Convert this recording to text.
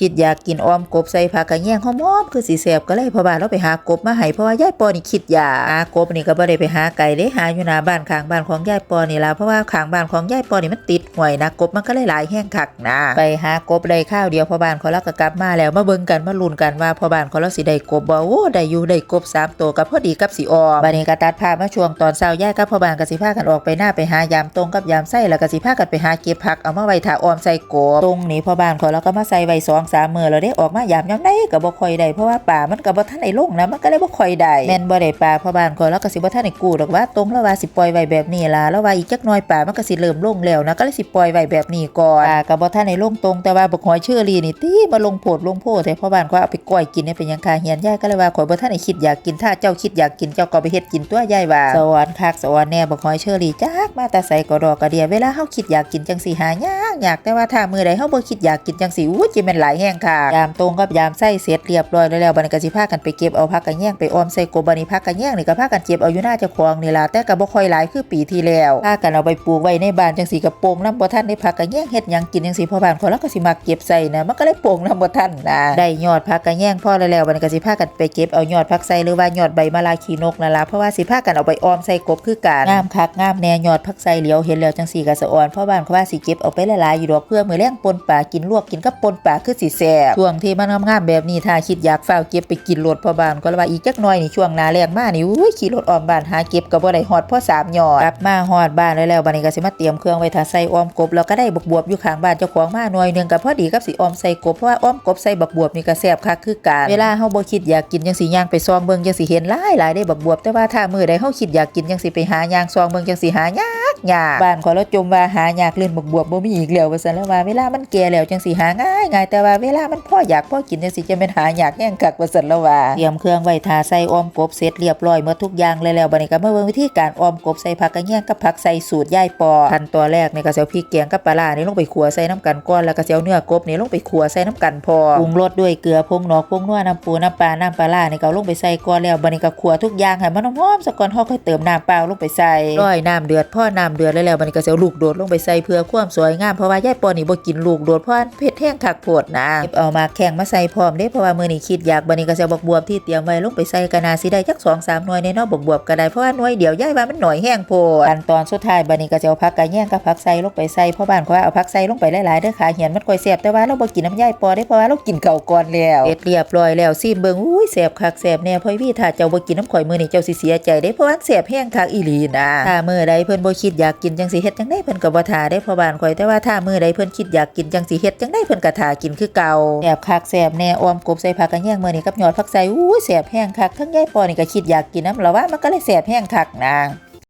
คิดอยากกินออมกบใส่ผักกระแยงหอมๆคือสิแซ่บก็เลยพ่อบ้านเราไปหากบมาให้เพราะว่ายายปอนี่คิดอยากหากบนี่ก็บ่ได้ไปหาไก่เด้หาอยู่หน้าบ้านข้างบ้านของยายปอนี่ล่ะเพราะว่าข้างบ้านของยายปอนี่มันติดห่วยนะกบมันก็เลยหลายแห้งคักนะไปหากบได้ข้าวเดียวพ่อบ้านเขาล้วก็กลับมาแล้วมาเบิ่งกันมาลุ้นกันว่าพ่อบ้านเขาแล้วสิได้กบบ่โอ้ได้อยู่ได้กบสามตัวกับพอดีกับสิออมบัดนี้ก็ตัดภาพมาช่วงตอนเช้ายายกับพ่อบ้านก็สิพากันออกไปหน้าไปหายามตรงกับยามไส้แล้วก็สิพากันไปหาเก็บผักเอามาไว้ถ้าออมใส่กบตรงนี้พ่อบ้านเขาล้วก็มาใส่ไว้สองสามมือแล้วได้ออกมายามยามได้ก็บ่ค่อยได้เพราะว่าป่ามันก็บ่ทันได้ลงนะมันก็เลยบ่ค่อยได้แม่นบ่ได้ปลาพ่อบ้านเขาแล้วก็สิบ่ทันได้กู้ดอกว่าตรงแล้วว่าสิปล่อยไว้แบบนี้ล่ะแล้วว่าอีกจักหน่อยป่ามันก็สิเริ่มลงแล้วนะก็เลยสิปล่อยไว้แบบนี้ก่อนป่าก็บ่ทันได้ลงตรงแต่ว่าบักหอยเชอรีนี่ติมาลงโพดลงโพดแต่พ่อบ้านเขาเอาไปก้อยกินเนี่ยเป็นยังคาเฮียนยายก็เลยว่าข่อยบ่ทันได้คิดอยากกินถ้าเจ้าคิดอยากกินเจ้าก็ไปเฮ็ดกินตัวยายว่าสวรรค์คักสวรรค์แน่บักหอยเชอรี่จักมาแต่ใส่กระดอกกระเดียเวลาเฮาคิดอยากกินจังสิหายากากอยากแต่ว่าถ้ามือใดเฮาบ่คิดอยากกินจังสิอู้จิแม่นหลายแห้งค่ะยามตรงกับยามไส้เสร็จเรียบร้อยแล้วบัดนี้ก็สิพากันไปเก็บเอาผักกระแยงไปออมใส่กบบัดนี้ผักกระแยงนี่ก็พากันเก็บเอาอยู่หน้าเจ้าของนี่ล่ะแต่ก็บ่ค่อยหลายคือปีที่แล้วพากันเอาไปปลูกไว้ในบ้านจังสิกระโปรงน้ำบ่ทันได้ผักกระแยงเฮ็ดหยังกินจังสิพ่อบ้านเขาแล้วก็สิมักเก็บใส่นะมันก็เลยโป่งน้ำบ่ทันนะได้ยอดผักกระแยงพอแล้วแล้วบัดนี้ก็สิพากันไปเก็บเอายอดผักใส่หรือว่ายอดใบมะลาขีนกนั่นล่ะเพราะว่าสิพากันเอาไปออมใส่กบคือกันงามคักงามแน่ยอดผักใส่เหลียวเห็นแล้วจังสิก็สะอ่อนพ่อบ้านเขาว่าสิเก็บเอาไปหลายๆอยู่ดอกเพื่อมือแลงปนป่ากินลวกกินกับปนป่าคือสิแซ่บช่วงที่มันงามๆแบบนี้ถ้าคิดอยากเฝ้าเก็บไปกินโลดพ่อบ้านก็เลยว่าอีกจักหน่อยนี่ช่วงนาแล้งมานี่อุ้ยขี่รถออมบ้านหาเก็บก็บ่ได้ฮอดพ่อสามยอดกลับมาฮอดบ้านแล้วแล้วบัดนี้ก็สิมาเตรียมเครื่องไว้ถ้าใส่ออมกบแล้วก็ได้บกบวบอยู่ข้างบ้านเจ้าของมาหน่วยหนึงก็พอดีกับสิออมใส่กบเพราะว่าออมกบใส่บักบวบนี่ก็แซ่บคักคือกันเวลาเฮาบ่คิดอยากกินจังสิย่างไปซองเบิ่งจังสิเห็นหลายหลายได้บักบวบแต่ว่าถ้ามื้อใดเฮาคิดอยากกินจังสิไปหาย่างซองเบิ่งจังสิหายา ยากบ้านขอเราจมว่าหายากเลื่อนบักบวบบ่มีอีกแล้วว่าซั่นแล้วว่าเวลามันแก่แล้วจังสิหาง่ายง่ายแต่ว่าเวลามันพ่ออยากพ่อกินจังสิจะเป็นหายากแห้งคักว่าซั่นแล้วว่าเตรียมเครื่องไว้ทาใส่ออมกบเสร็จเรียบร้อยหมดทุกอย่างเลยแล้วบัดนี้ก็มาเบิ่งวิธีการออมกบใส่ผักกระเงี้ยงกับผักใส่สูตรย่ายปอขั้นตอนแรกนี่ก็สิเอาพริกแกงกับปลาร้านี่ลงไปขัวใส่น้ำกันก่อนแล้วก็สิเอาเนื้อกบนี่ลงไปขัวใส่น้ำกันพอปรุงรสด้วยเกลือพงนอกพงนัวน้ำปูน้ำปลาน้ำปลาร้านี่ก็ลงไปใส่ก่อนแล้วบัดนี้ก็ขัวทุกอย่างให้มันหอมๆสักก่อนเฮาค่อยเติมน้ำเปล่าลงไปใส่ร้อยน้ำเดือดพอน้ำเดือดแล้วแล้วบันก็สิเอาลูกโดดลงไปใส่เพื่อความสวยงามเพราะว่ายายปอนี่บ่กินลูกโดดเพราะเผ็ดแห้งคักโพดนะเก็บเอามาแข่งมาใส่พร้อมเด้เพราะว่ามื้อนี้คิดอยากบัดนี้ก็สิเอาบักบวบที่เตรียมไว้ลงไปใส่กะนาสิได้จัก2-3หน่วยในนาะบักบวบก็ได้เพราะว่าหน่วยเดียวยายว่ามันหน่อยแห้งโพดขั้นตอนสุดท้ายบัดนี้ก็จะเอาผักกะแยงกับผักใส่ลงไปใส่เพราะบ้านเขาว่าเอาผักใส่ลงไปหลายๆเด้อค่ะเหียนมันค่อยแซ่บแต่ว่าเราบ่กินน้ำยายปอได้เพราะว่าเรากินเก่าก่อนแล้วเสร็จเรียบร้อยแล้วซีมเบิ่งอุ้ยแซ่บคักแซ่บแน่พ่อยพี่ถ้าเจ้าบ่กินน้ำข่อยมื้อนี้เจ้าสิเสียใจเด้เพราะว่าแซ่บแห้งคักอีหลีนะถ้ามื้อใดเพิ่นบ่คิดอยากกินจังสิเฮ็ดจังได้เพิ่นก็บ่ทาได้พอบ้านข่อยแต่ว่าถ้ามื้อใดเพิ่นคิดอยากกินจังสิเฮ็ดจังได้เพิ่นก็ทากินคือเก่าแอบคักแซ่บแน่ออมกบใส่ผักกะแยงมื้อนี้กับยอดผักใส่อุ้ยแซ่บแห้งคักทั้งยายปอนี่ก็คิดอยากกินน้ำละว่ามันก็เลยแซ่บแห้งคักนะ